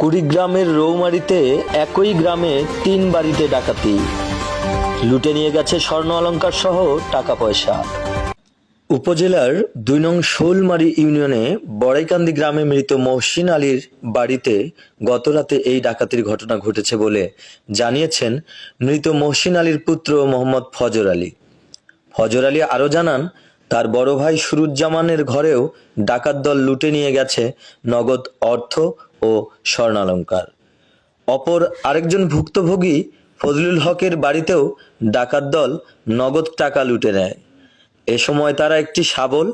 কুড়িগ্রামের রৌমারিতে একই গ্রামে তিন বাড়িতে ডাকাতি। লুটে নিয়ে গেছে স্বর্ণ অলংকার সহ টাকা পয়সা। উপজেলার দুই নং শোলমারি ইউনিয়নে বড়াইকান্দি গ্রামে মৃত মহসিন আলীর বাড়িতে গতরাতে এই ডাকাতির ঘটনা ঘটেছে বলে জানিয়েছেন মৃত মহসিন আলীর পুত্র মোহাম্মদ ফজর আলী। ফজর আলী আরও জানান, তার বড় ভাই সুরুজ্জামানের ঘরেও ডাকাত দল লুটে নিয়ে গেছে নগদ অর্থ ও স্বর্ণালঙ্কার। অপর আরেকজন ভুক্তভোগী ফজলুল হকের বাড়িতেও ডাকাত দল নগদ টাকা লুটে নেয়। এ সময় তারা একটি শাবল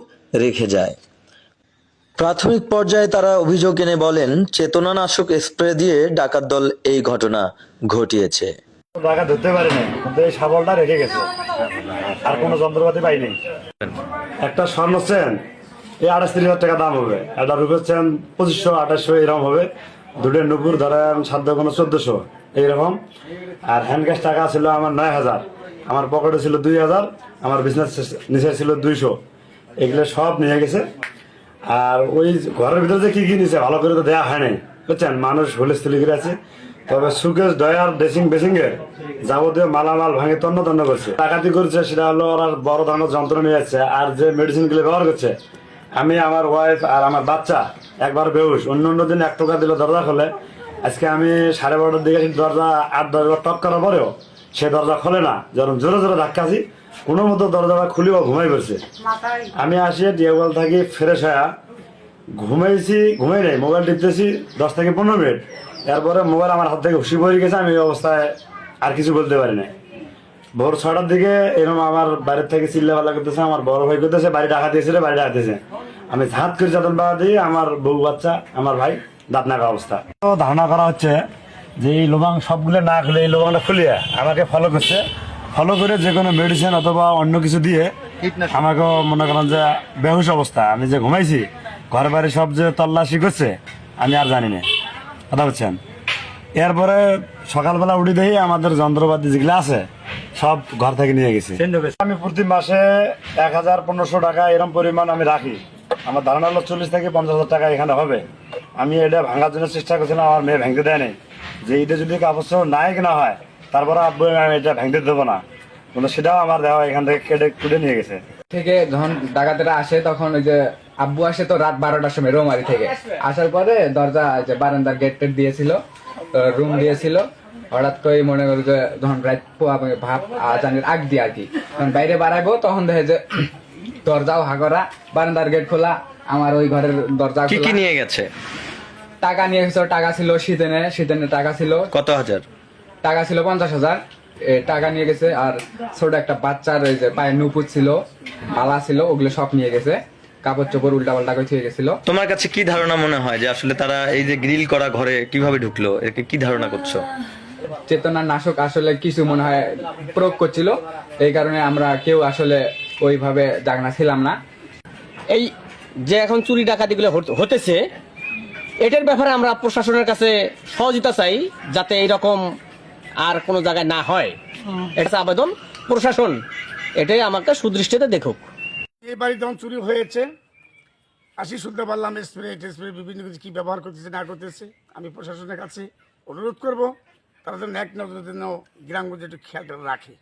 রেখে যায়। প্রাথমিক পর্যায়ে তারা অভিযোগ এনে বলেন, চেতনানাশক স্প্রে দিয়ে ডাকাত দল এই ঘটনা ঘটিয়েছে। টাকা ধরতে পারি নাই, কিন্তু এই শাবলটা রেখে গেছে। আর কোনো যন্ত্রপাতি পাইনি একটা স্বর্ণ এই আঠাশ তিরিশ হাজার টাকা দাম হবে। একটা রূপের চেন পঁচিশশো, আঠাশশো, এরকম হবে। দুটো নুপুর ধরেন সাধ্য কোনো চোদ্দশো, এইরকম। আর হ্যান্ড ক্যাশ টাকা ছিল আমার নয় হাজার। আমার পকেটে ছিল দুই হাজার, আমার বিজনেস নিচে ছিল দুইশো। এগুলো সব নিয়ে গেছে। আর ওই ঘরের ভিতরে যে কি কি নিছে ভালো করে তো দেওয়া হয় নাই বুঝছেন? মানুষ হুলস্থুলি করে আছে। তবে সুকেশ, ডয়ার, ড্রেসিং, বেসিং এর যাবতীয় মালামাল ভাঙে তন্ন তন্ন করছে। ডাকাতি করছে, সেটা হলো ওরা বড় ধরনের যন্ত্র নিয়ে যাচ্ছে। আর যে মেডিসিনগুলো ব্যবহার করছে আমি আমার ওয়াইফ আর আমার বাচ্চা একবার বেউস অন্য অন্য দিন এক টাকা দিলে দরজা খোলে। আজকে আমি সাড়ে বারোটার দিকে দরজা আট দরজা টপ করার পরেও সে দরজা খোলে না। যখন জোরে জোরে ধাক্কা আছি কোনো মতো দরজাটা খুলিও ঘুমাই পড়ছে। আমি আসি টিউবওয়েল থাকি ফ্রেশ হয়ে ঘুমাইছি ঘুমাই নাই মোবাইল টিপতেছি দশ থেকে পনেরো মিনিট। এরপরে মোবাইল আমার হাত থেকে হুশি পড়ে গেছে আমি এই অবস্থায় আর কিছু বলতে পারি না ভোর ছটার দিকে এরকম আমার বাড়ির থেকে চিল্লা পাল্লা করতেছে আমার বড় ভাই করতেছে বাড়ি ডাকা দিয়েছিল বাড়ি ডাকাতেছে আমি ঝাঁত করে যাতন পাওয়া দিই আমার বউ বাচ্চা আমার ভাই দাঁত নাকা অবস্থা। তো ধারণা করা হচ্ছে যে এই লোবাং সবগুলো না খুলে এই লোবাংটা খুলিয়ে আমাকে ফলো করছে। ফলো করে যে কোনো মেডিসিন অথবা অন্য কিছু দিয়ে আমাকে মনে করেন যে বেহুশ অবস্থা। আমি যে ঘুমাইছি ঘর বাড়ি সব যে তল্লাশি করছে আমি আর জানি না। কথা বলছেন? এরপরে সকালবেলা উঠে দেখি আমাদের যন্ত্রপাতি যেগুলো আছে সব ঘর থেকে নিয়ে গেছে। আমি প্রতি মাসে এক হাজার পনেরোশো টাকা এরকম পরিমাণ আমি রাখি। আমার ধারণা হলো চল্লিশ থেকে পঞ্চাশ হাজার টাকা এখানে হবে। আমি এটা ভাঙার জন্য চেষ্টা করছিলাম, আমার মেয়ে ভেঙতে দেয় নাই যে এটা যদি কাপড় নাই কেনা হয়, তারপরে আব্বু আমি এটা ভেঙতে দেবো না। কিন্তু সেটাও আমার দেওয়া এখান থেকে কেটে কুটে নিয়ে গেছে। থেকে যখন ডাকাতেরা আসে, তখন ওই যে আব্বু আসে তো রাত বারোটার সময় রোমারি থেকে। আসার পরে দরজা যে বারান্দার গেট টেট দিয়েছিল রুম দিয়েছিল। হঠাৎ করে মনে করি যে যখন রাত ভাব আজানের আগ দিয়ে আর কি। বাইরে বাড়াবো, তখন দেখে যে দরজাও হাগরা বারান্দার গেট খোলা আমার ওই ঘরের দরজা কি কি খোলা। নিয়ে গেছে? টাকা নিয়ে গেছিল টাকা ছিল শীতেনে শীতেনে টাকা ছিল। কত হাজার? টাকা ছিল পঞ্চাশ হাজার। এ, টাকা নিয়ে গেছে আর ছোট একটা বাচ্চার ওই যে পায়ে নুপুর ছিল মালা ছিল ওগুলো সব নিয়ে গেছে। কাপড় চোপড় উল্টা পাল্টা করে থুয়ে গেছিল। তোমার কাছে কি ধারণা মনে হয় যে আসলে তারা এই যে গ্রিল করা ঘরে কীভাবে ঢুকলো? একে কি ধারণা করছ? চেতনার নাশক আসলে কিছু মনে হয় প্রয়োগ করছিল। এই কারণে আমরা কেউ আসলে ওইভাবে জাগনা ছিলাম না। এই যে এখন চুরি ডাকাতিগুলো হত- হতেছে এটার ব্যাপারে আমরা প্রশাসনের কাছে সহযোগিতা চাই যাতে এইরকম আর কোনো জায়গায় না হয়। এটা আবেদন প্রশাসন এটাই আমাকে সুদৃষ্টিতে দেখুক। এই বাড়ি যখন চুরি হয়েছে আসি শুনতে পারলাম স্প্রে টেস্প্রে বিভিন্ন কিছু কী ব্যবহার করতেছে না করতেছে। আমি প্রশাসনের কাছে অনুরোধ করব তারা যেন এক নজরের জন্য গ্রামগঞ্জে একটু খেয়াল রাখে।